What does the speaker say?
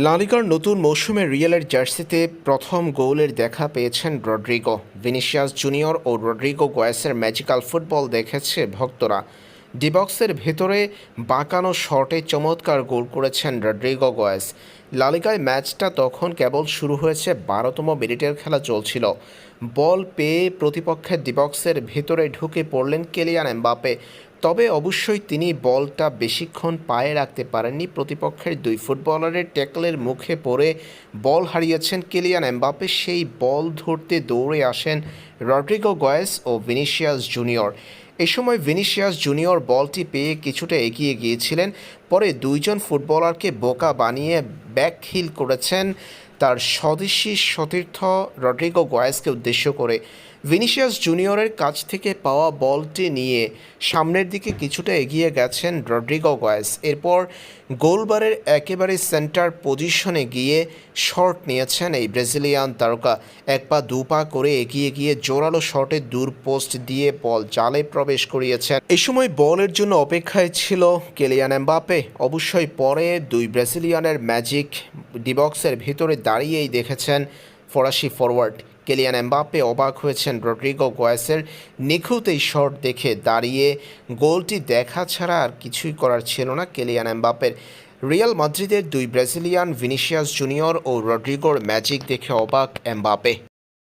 লালিগার নতুন মৌসুমে রিয়ালের জার্সিতে প্রথম গোলের দেখা পেয়েছেন রড্রিগো। ভিনিসিয়াস জুনিয়র ও রড্রিগো গোয়েসের ম্যাজিক্যাল ফুটবল দেখেছে ভক্তরা। ডিবক্সের ভেতরে বাঁকানো শটে চমৎকার গোল করেছেন রড্রিগো গোয়েস। লালিকায় ম্যাচটা তখন কেবল শুরু হয়েছে, বারোতম মিনিটের খেলা চলছিল। বল পেয়ে প্রতিপক্ষের ডিবক্সের ভেতরে ঢুকে পড়লেন কেলিয়ান এমবাপে তবে অবশ্যই তিনি বলটা বেশিক্ষণ পায়ে রাখতে পারেননি। প্রতিপক্ষের দুই ফুটবলারের ট্যাকলের মুখে পড়ে বল হারিয়েছেন কিলিয়ান এমবাপে সেই বল ধরতে দৌড়ে আসেন রড্রিগো গয়েস ও ভিনিসিয়াস জুনিয়র। এ সময় ভিনিসিয়াস জুনিয়র বলটি পেয়ে কিছুটা এগিয়ে গিয়েছিলেন। পরে দুইজন ফুটবলারকে বোকা বানিয়ে ব্যাক হিল করেছেন তার স্বদেশী সতীর্থ রড্রিগো গয়েসকে উদ্দেশ্য করে। ভিনিসিয়াস জুনিয়রের কাছ থেকে পাওয়া বলটি নিয়ে সামনের দিকে কিছুটা এগিয়ে গেছেন রড্রিগো গয়েস। এরপর গোলবারের একেবারে সেন্টার পজিশনে গিয়ে শট নিয়েছেন এই ব্রাজিলিয়ান তারকা। এক পা, দু পা করে এগিয়ে গিয়ে জোরালো শটে দূর পোস্ট দিয়ে বল জালে প্রবেশ করিয়েছেন। এই সময় বলের জন্য অপেক্ষায় ছিল কেলিয়ান এমবাপে অবশ্যই পরে দুই ব্রাজিলিয়ানের ম্যাজিক ডিবক্সের ভিতরে দাঁড়িয়েই দেখেছেন ফরাসি ফরওয়ার্ড কেলিয়ান এমবাপ্পে অবাক হয়েছেন রড্রিগো গোয়াসের নিখুঁত এই শট দেখে। দাঁড়িয়ে গোলটি দেখা ছাড়া আর কিছুই করার ছিল না কেলিয়ান এমবাপ্পের রিয়াল মাদ্রিদের দুই ব্রাজিলিয়ান ভিনিশিয়াস জুনিয়র ও রড্রিগোর ম্যাজিক দেখে অবাক এমবাপে